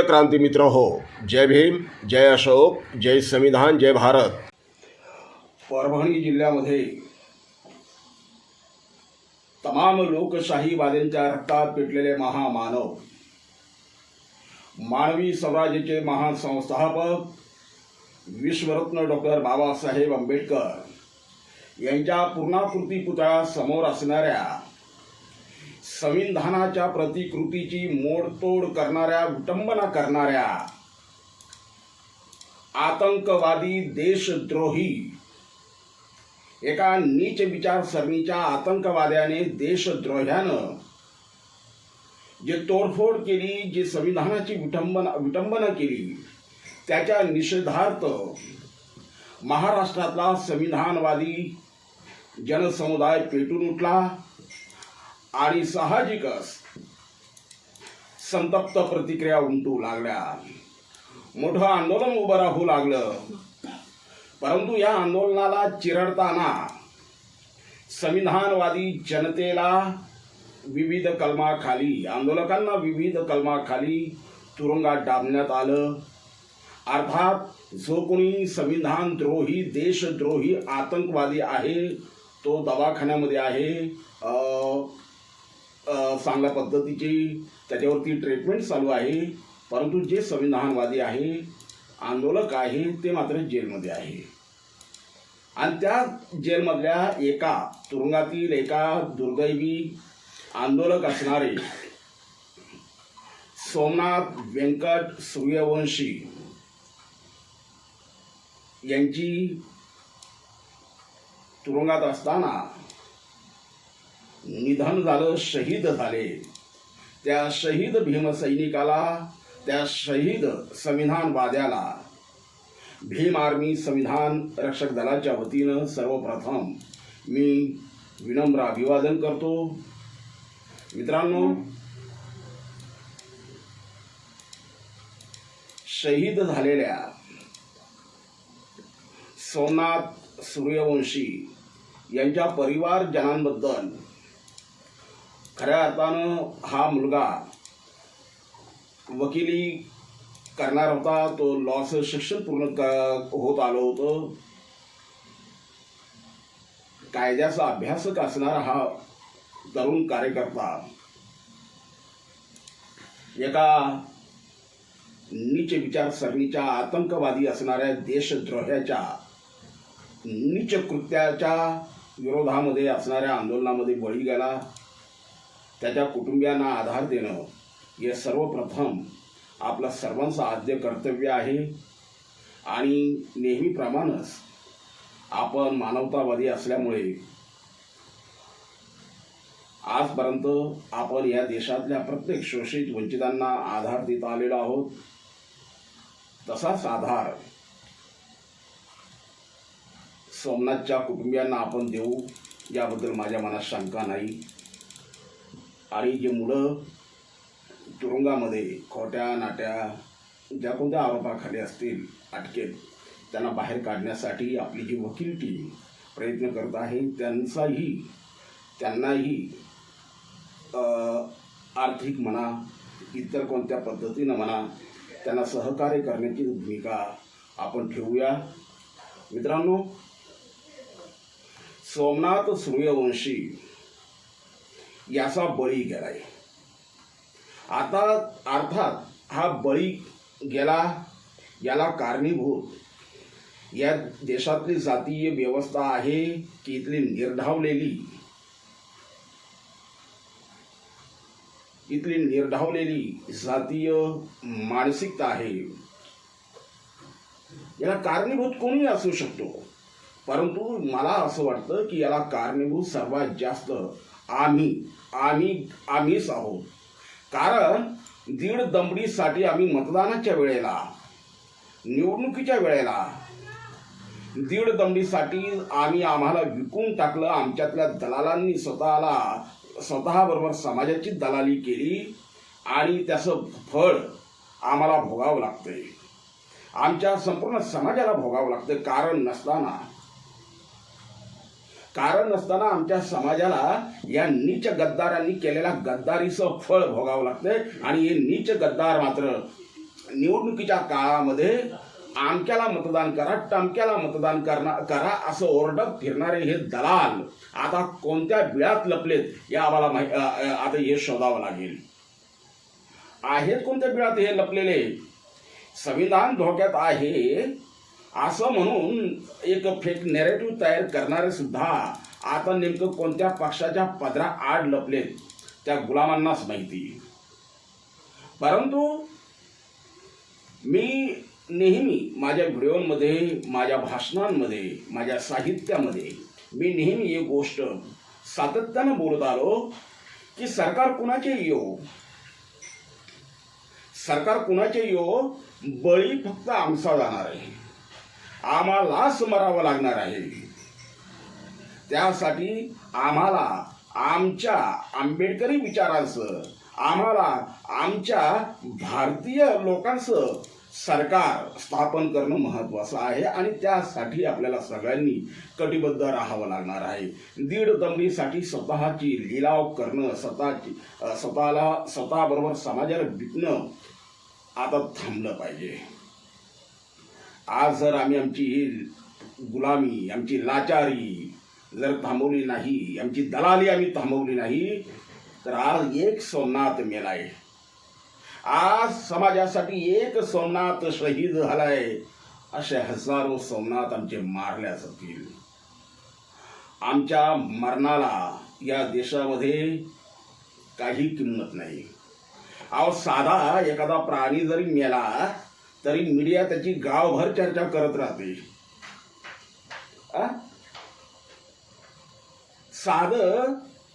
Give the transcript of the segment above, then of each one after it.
प्रिय क्रांती मित्र हो, जय भीम, जय अशोक, जय संविधान, जय भारत। परभणी जिल्ह्यामध्ये तमाम लोकशाहीवाद्यांच्या रक्तात पेटलेले महामानव, मानवी स्वराज्याचे महान संस्थापक विश्वरत्न डॉक्टर बाबासाहेब आंबेडकर यांच्या पूर्णाकृती पुतळ्या समोर असणाऱ्या संविधानाच्या प्रतिकृतीची मोडतोड करणाऱ्या विटंबना करणाऱ्या आतंकवादी देशद्रोही एका नीच विचारसरणीच्या आतंकवाद्याने देशद्रोह्यानं जे तोडफोड केली जे संविधानाची विटंबना विटंबना केली त्याच्या निषेधार्थ महाराष्ट्रातला संविधानवादी जनसमुदाय पेटून उठला. आणि साहजिकच संतप्त प्रतिक्रिया उमटू लागल्या. मोठं आंदोलन उभं राहू लागलं. परंतु या आंदोलनाला चिरडताना संविधानवादी जनतेला विविध कलमाखाली आंदोलकांना विविध कलमाखाली तुरुंगात डांबण्यात आलं. अर्थात जो कोणी संविधान द्रोही देशद्रोही आतंकवादी आहे तो दवाखान्यामध्ये आहे. चांगल्या पद्धतीची त्याच्यावरती ट्रीटमेंट चालू आहे. परंतु जे संविधानवादी आहे आंदोलक आहे ते मात्र जेलमध्ये आहे. आणि त्या जेलमधल्या एका तुरुंगातील एका दुर्दैवी आंदोलक असणारे सोमनाथ व्यंकट सूर्यवंशी यांची तुरुंगात असताना निधन झालं शहीद झाले. त्या शहीद भीमसैनिकाला त्या शहीद संविधानवाद्याला भीम आर्मी संविधान रक्षक दलाच्या वतीनं सर्वप्रथम मी विनम्र अभिवादन करतो. मित्रांनो शहीद झालेल्या सोमनाथ सूर्यवंशी यांच्या परिवारजनांबद्दल खऱ्या अर्थानं हा मुलगा वकिली करणार होता तो लॉचं शिक्षण पूर्ण होत आलं होतं. कायद्याचा अभ्यासक असणारा हा तरुण कार्यकर्ता. एका नीच विचारसरणीच्या आतंकवादी असणाऱ्या देशद्रोह्याच्या नीच कृत्याच्या विरोधामध्ये असणाऱ्या आंदोलनामध्ये बळी गेला. त्याच्या कुटुंबियांना आधार देणं हे सर्वप्रथम आपला सर्वांचं आद्य कर्तव्य आहे. आणि नेहमीप्रमाणेच आपण मानवतावादी असल्यामुळे आजपर्यंत आपण या देशातल्या प्रत्येक शोषित वंचितांना आधार देत आलेलो आहोत. तसाच आधार सोमनाथच्या कुटुंबियांना आपण देऊ याबद्दल माझ्या मनात शंका नाही. आणि जे मुलं तुरुंगामध्ये खोट्या नाट्या ज्या कोणत्या आरोपाखाली असतील अटकेत त्यांना बाहेर काढण्यासाठी आपली जी वकील टीम प्रयत्न करत आहे त्यांचाही त्यांनाही आर्थिक म्हणा इतर कोणत्या पद्धतीनं म्हणा त्यांना सहकार्य करण्याची भूमिका आपण ठेवूया. मित्रांनो सोमनाथ सूर्यवंशी याचा बळी गेलाय आता अर्थात हा बळी गेला याला कारणीभूत. या देशातली जातीय व्यवस्था आहे की इथली निर्धावलेली इथली निर्धावलेली जातीय मानसिकता आहे. याला कारणीभूत कोणी असू शकतो. परंतु मला असं वाटतं की याला कारणीभूत सर्वात जास्त आम्ही आम्ही आम्हीच आहोत. कारण दीड दमडीसाठी आम्ही मतदानाच्या वेळेला निवडणुकीच्या वेळेला दीड दमडीसाठी आम्ही आम्हाला विकून टाकलं आमच्यातल्या दलालांनी स्वतःला स्वतःबरोबर समाजाची दलाली केली आणि त्याचं फळ आम्हाला भोगावं लागतंय. आमच्या संपूर्ण समाजाला भोगावं लागतं कारण नसताना कारण नसताना आमच्या समाजाला या नीच गद्दारांनी केलेल्या गद्दारीचं फळ भोगावं लागतंय. आणि हे नीच गद्दार मात्र निवडणुकीच्या काळामध्ये आमक्याला मतदान करा टमक्याला मतदान करणार करा असं ओरडत फिरणारे हे दलाल. आता कोणत्या बिळात लपलेत या आम्हाला माहि- आता हे शोधावं लागेल. आहेत कोणत्या बिळात हे लपलेले? संविधान धोक्यात आहे. असं म्हणून एक फेक नेरेटिव्ह तयार करणारे सुद्धा आता नेमकं कोणत्या पक्षाच्या पदरा आड लपलेत त्या गुलामांनाच माहिती. परंतु मी नेहमी माझ्या व्हिडिओमध्ये माझ्या भाषणांमध्ये माझ्या साहित्यामध्ये मी नेहमी एक गोष्ट सातत्यानं बोलत आलो की सरकार कुणाचे येऊ सरकार कुणाचे येऊ बळी फक्त आमचा जाणार आहे. आम्हालाच मरावं लागणार आहे. त्यासाठी आम्हाला आमच्या आंबेडकरी विचारांचं आम्हाला आमच्या भारतीय लोकांचं सरकार स्थापन करणं महत्त्वाचं आहे आणि त्यासाठी आपल्याला सगळ्यांनी कटिबद्ध राहावं लागणार आहे. दीड दमडीसाठी स्वतःची लिलाव करणं स्वतःची स्वतःला स्वतःबरोबर समाजाला विकणं आता थांबलं पाहिजे. आज जर आम्ही आमची गुलामी आमची लाचारी जर थांबवली नाही आमची दलाली आम्ही थांबवली नाही तर आज एक सोमनाथ मेलाय. आज समाजासाठी एक सोमनाथ शहीद झालाय असे हजारो सोमनाथ आमचे मारल्या जातील. आमच्या मरणाला या देशामध्ये काही किंमत नाही. अहो साधा एखादा प्राणी जरी मेला तरी मीडिया त्याची गावभर चर्चा करत राहते. साध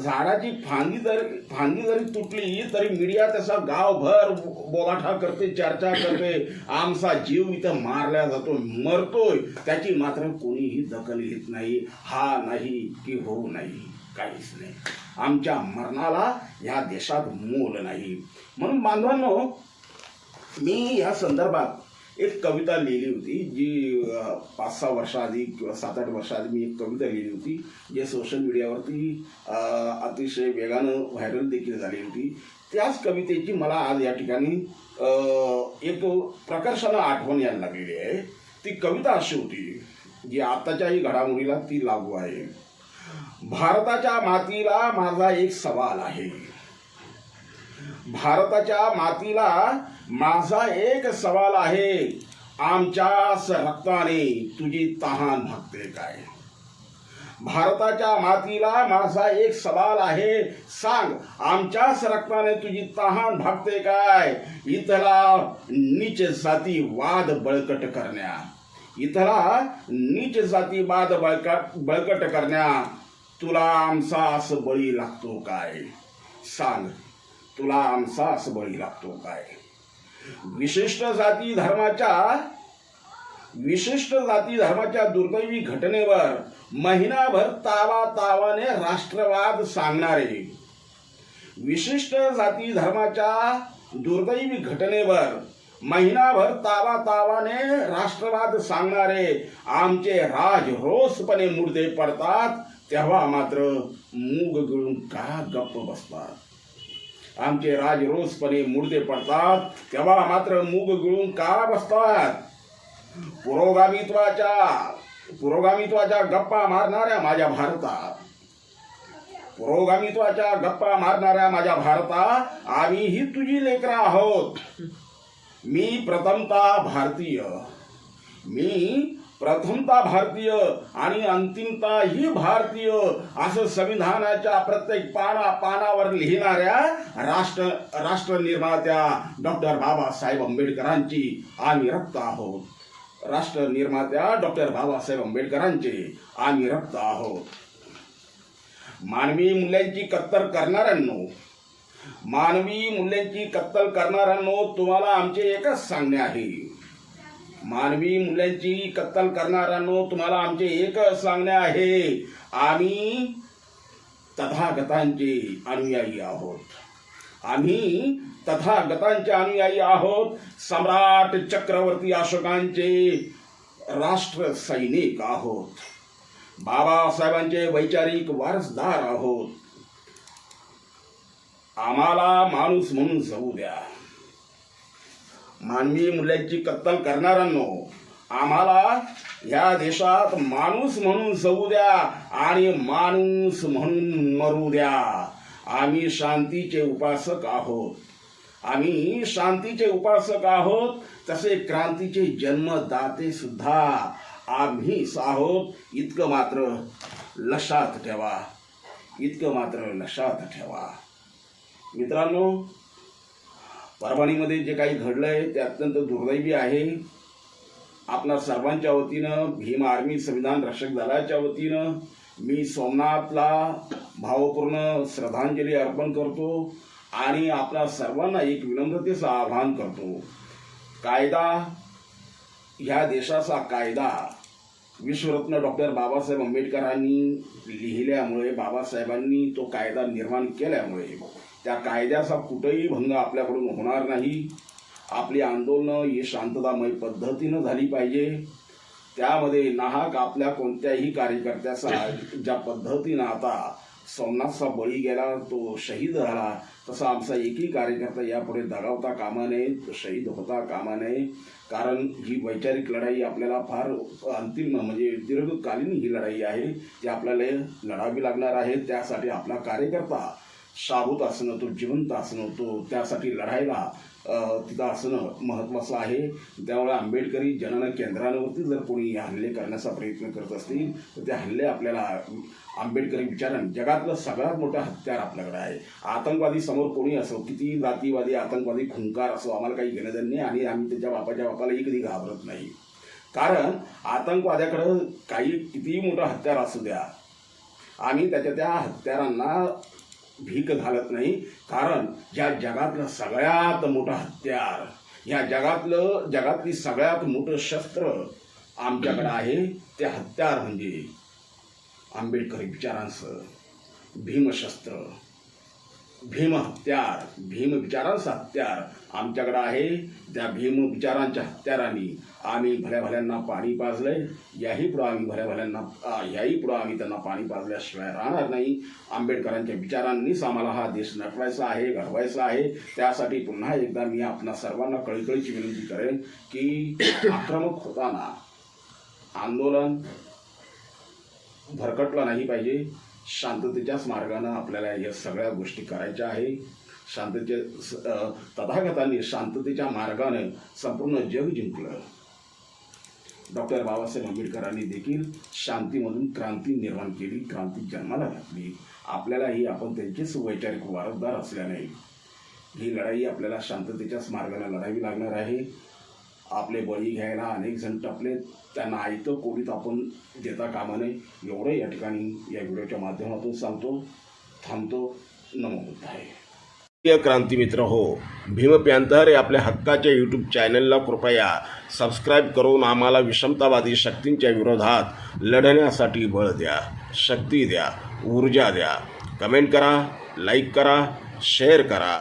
झाडाची फांदी जरी फांदी जरी तुटली तरी मीडिया त्याचा गावभर बोलाठा करते चर्चा करते. आमचा जीव इथं मारला जातो मरतोय. त्याची मात्र कोणीही दखल घेत नाही. हा नाही की हो नाही काहीच नाही. आमच्या मरणाला या देशात मोल नाही. म्हणून बांधवांनो मी ह्या संदर्भात एक कविता लिहिली होती जी पाच सहा वर्षाआधी किंवा सात आठ वर्षाआधी मी एक कविता लिहिली होती जे सोशल मीडियावरती अतिशय वेगानं व्हायरल देखील झाली होती. त्याच कवितेची मला आज या ठिकाणी एक प्रकर्षानं आठवण यायला लागलेली आहे. ती कविता अशी होती जी आत्ताच्याही घडामोडीला ती लागू आहे. भारताच्या मातीला माझा एक सवाल आहे. भारताच्या मातीला माझा एक सवाल आहे. आमच्याच रक्ताने तुझी तहान भागते काय? भारताच्या मातीला माझा एक सवाल आहे. सांग आमच्याच रक्ताने तुझी तहान भागते काय? इथला नीच जाती वाद बळकट करण्या. इथला नीच जाती वाद बळकट बळकट करण्या. तुला आमचा असं बळी लागतो काय? सांग. तुला आमचा असं बळी लागतो काय? विशिष्ट जाती धर्माच्या विशिष्ट जाती धर्माच्या दुर्दैवी घटनेवर महिनाभर तावा तावाने राष्ट्रवाद सांगणारे विशिष्ट जाती धर्माच्या दुर्दैवी घटनेवर महिनाभर तावा तावाने राष्ट्रवाद सांगणारे आमचे राज रोसपणे मुर्दे पडतात तेव्हा मात्र मूग गिळून का गप्प बसतात? आमचे राज रोजपणे मुर्दे पडतात तेव्हा मात्र मूग गिळून का बसतात. पुरोगामित्वाच्या पुरोगामित्वाच्या गप्पा मारणाऱ्या माझ्या भारतात. पुरोगामित्वाच्या गप्पा मारणाऱ्या माझ्या भारता आम्हीही तुझी लेकरं आहोत. मी प्रथमता भारतीय. मी प्रथमता भारतीय आणि अंतिमता ही भारतीय असं संविधानाच्या प्रत्येक पाना पानावर लिहिणाऱ्या राष्ट्र राष्ट्र निर्मात्या डॉक्टर बाबासाहेब आंबेडकरांची आम्ही रक्त आहोत. राष्ट्र निर्मात्या डॉक्टर बाबासाहेब आंबेडकरांचे आम्ही रक्त आहोत. मानवी मूल्यांची कत्तल करणाऱ्यांनो मानवी मूल्यांची कत्तल करणाऱ्यांनो तुम्हाला आमचे एकच सांगणे आहे. मानवी मुलांची कत्तल करणाऱ्यांनो तुम्हाला आमचे एकच सांगणे आहे. आम्ही तथागतांचे अनुयायी आहोत. आम्ही तथागतांचे अनुयायी आहोत. सम्राट चक्रवर्ती अशोकांचे राष्ट्र सैनिक आहोत. बाबासाहेबांचे वैचारिक वारसदार आहोत. आम्हाला माणूस म्हणून जाऊ द्या. मानवी मुलांची कत्तल करणाऱ्यांनो आम्हाला ह्या देशात माणूस म्हणून जगू द्या आणि माणूस म्हणून मरू द्या. आम्ही शांतीचे उपासक आहोत. आम्ही शांतीचे उपासक आहोत तसे क्रांतीचे जन्मदाते सुद्धा आम्हीच आहोत. इतकं मात्र लक्षात ठेवा. इतकं मात्र लक्षात ठेवा. मित्रांनो परभणीमध्ये जे काही घडलं आहे ते अत्यंत दुर्दैवी आहे. आपल्या सर्वांच्या वतीनं भीम आर्मी संविधान रक्षक दलाच्या वतीनं मी सोमनाथला भावपूर्ण श्रद्धांजली अर्पण करतो आणि आपल्या सर्वांना एक विनम्रतेचं आवाहन करतो. कायदा ह्या देशाचा कायदा विश्वरत्न डॉक्टर बाबासाहेब आंबेडकरांनी लिहिल्यामुळे बाबासाहेबांनी तो कायदा निर्माण केल्यामुळे त्या कायद्याचा कुठेही भंग आपल्याकडून होणार नाही. आपली आंदोलनं ही शांततामय पद्धतीनं झाली पाहिजे. त्यामध्ये नाहक आपल्या कोणत्याही कार्यकर्त्याचा ज्या पद्धतीनं आता सोमनाथचा बळी गेला तो शहीद झाला. तसा आमचा एकही कार्यकर्ता यापुढे दगावता कामा नये तो शहीद होता कामा नये. कारण ही वैचारिक लढाई आपल्याला फार अंतिम म्हणजे दीर्घकालीन ही लढाई आहे ती आपल्याला लढावी लागणार आहे. त्यासाठी आपला कार्यकर्ता शाबूत असणं तो जिवंत असणं तो त्यासाठी लढायला तिथं असणं महत्त्वाचं आहे. त्यामुळे आंबेडकरी जनन केंद्रांवरती जर कोणी हल्ले करण्याचा प्रयत्न करत असतील तर ते हल्ले आपल्याला आंबेडकरी विचारण जगातलं सगळ्यात मोठं हत्यार आपल्याकडे आहे. आतंकवादी समोर कोणी असो किती जातीवादी आतंकवादी खुंकार असो आम्हाला काही घेणं देणं नाही आणि आम्ही त्याच्या बापाच्या बापालाही कधी घाबरत नाही. कारण आतंकवाद्याकडं काही कितीही मोठं हत्यार असू द्या आम्ही त्याच्या त्या हत्यारांना भीक घालत नाही. कारण ज्या जगातलं सगळ्यात मोठं हत्यार ह्या जगातलं जगातली सगळ्यात मोठं शस्त्र आमच्याकडे आहे ते हत्यार म्हणजे आंबेडकरी विचारांचं भीमशस्त्र. भीम हत्यार भीम विचारांचं हत्यार. आमच्याकडं आहे त्या भीम विचारांच्या हत्यारांनी. आम्ही भल्या भल्यांना पाणी पाजलंय. याही पुढं आम्ही भल्या भल्यांना याही पुढं आम्ही त्यांना पाणी पाजल्याशिवाय राहणार नाही. आंबेडकरांच्या विचारांनीच आम्हाला हा देश नटवायचा आहे घडवायचा आहे. त्यासाठी पुन्हा एकदा मी आपणा सर्वांना कळकळीची विनंती करेन की आक्रमक होताना आंदोलन भरकटलं नाही पाहिजे. शांततेच्याच मार्गानं आपल्याला या सगळ्या गोष्टी करायच्या आहे. शांतते तथागतांनी शांततेच्या मार्गानं संपूर्ण जग जिंकलं. डॉक्टर बाबासाहेब आंबेडकरांनी देखील शांतीमधून क्रांती निर्माण केली क्रांती जन्माला घातली. आपल्यालाही आपण त्यांचेच वैचारिक वारसदार असल्याने ही लढाई आपल्याला शांततेच्याच मार्गाला लढावी लागणार आहे. आपले बळी घ्यायला अनेक जण टपले त्यांना आयतं कोणीत आपण देता कामा नये. एवढं या ठिकाणी या व्हिडिओच्या माध्यमातून सांगतो. थांबतो. नमो बुद्धाय. प्रिय क्रांती मित्र हो भीम प्यांतर या आपल्या हक्काच्या यूट्यूब चॅनलला कृपया सबस्क्राईब करून आम्हाला विषमतावादी शक्तींच्या विरोधात लढण्यासाठी बळ द्या शक्ती द्या ऊर्जा द्या. कमेंट करा लाईक करा शेअर करा.